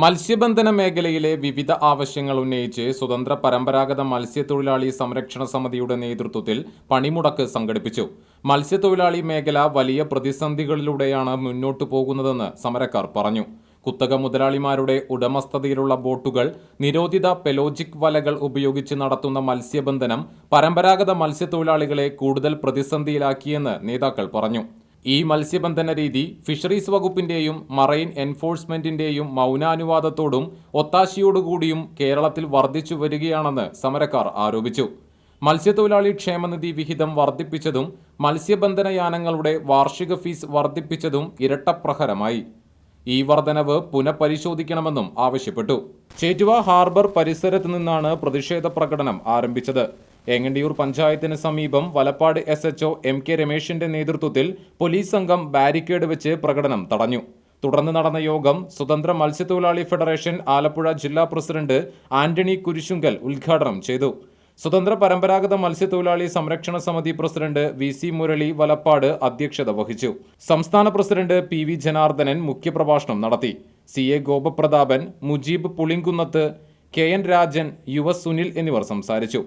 മത്സ്യബന്ധന മേഖലയിലെ വിവിധ ആവശ്യങ്ങൾ ഉന്നയിച്ച് സ്വതന്ത്ര പരമ്പരാഗത മത്സ്യത്തൊഴിലാളി സംരക്ഷണ സമിതിയുടെ നേതൃത്വത്തിൽ പണിമുടക്ക് സംഘടിപ്പിച്ചു. മത്സ്യത്തൊഴിലാളി മേഖല വലിയ പ്രതിസന്ധികളിലൂടെയാണ് മുന്നോട്ടു പോകുന്നതെന്ന് സമരക്കാർ പറഞ്ഞു. കുത്തക മുതലാളിമാരുടെ ഉടമസ്ഥതയിലുള്ള ബോട്ടുകൾ നിരോധിത പെലോജിക് വലകൾ ഉപയോഗിച്ച് നടത്തുന്ന മത്സ്യബന്ധനം പരമ്പരാഗത മത്സ്യത്തൊഴിലാളികളെ കൂടുതൽ പ്രതിസന്ധിയിലാക്കിയെന്ന് നേതാക്കൾ പറഞ്ഞു. ഈ മത്സ്യബന്ധന രീതി ഫിഷറീസ് വകുപ്പിന്റെയും മറൈൻ എൻഫോഴ്സ്മെന്റിന്റെയും മൗനാനുവാദത്തോടും ഒത്താശയോടുകൂടിയും കേരളത്തിൽ വർദ്ധിച്ചു വരികയാണെന്ന് സമരക്കാർ ആരോപിച്ചു. മത്സ്യത്തൊഴിലാളി ക്ഷേമനിധി വിഹിതം വർദ്ധിപ്പിച്ചതും മത്സ്യബന്ധന യാനങ്ങളുടെ വാർഷിക ഫീസ് വർദ്ധിപ്പിച്ചതും ഇരട്ടപ്രഹരമായി. ഈ വർധനവ് പുനഃപരിശോധിക്കണമെന്നും ആവശ്യപ്പെട്ടു. ചേറ്റുവ ഹാർബർ പരിസരത്ത് നിന്നാണ് പ്രതിഷേധ പ്രകടനം ആരംഭിച്ചത്. ഏങ്ങണ്ടിയൂർ പഞ്ചായത്തിന് സമീപം Valappad S HO M K രമേശിന്റെ നേതൃത്വത്തിൽ പോലീസ് സംഘം ബാരിക്കേഡ് വെച്ച് പ്രകടനം തടഞ്ഞു. തുടർന്ന് നടന്ന യോഗം സ്വതന്ത്ര മത്സ്യത്തൊഴിലാളി ഫെഡറേഷൻ ആലപ്പുഴ ജില്ലാ പ്രസിഡന്റ് ആന്റണി കുരിശുങ്കൽ ഉദ്ഘാടനം ചെയ്തു. സ്വതന്ത്ര പരമ്പരാഗത മത്സ്യത്തൊഴിലാളി സംരക്ഷണ സമിതി president V C Murali Valappad അധ്യക്ഷത വഹിച്ചു. സംസ്ഥാന പ്രസിഡന്റ് പി വി ജനാർദ്ദനൻ മുഖ്യപ്രഭാഷണം നടത്തി. C A Gopaprathapan Mujeeb Pulinkunnath K N Rajan യുവ സുനിൽ എന്നിവർ സംസാരിച്ചു.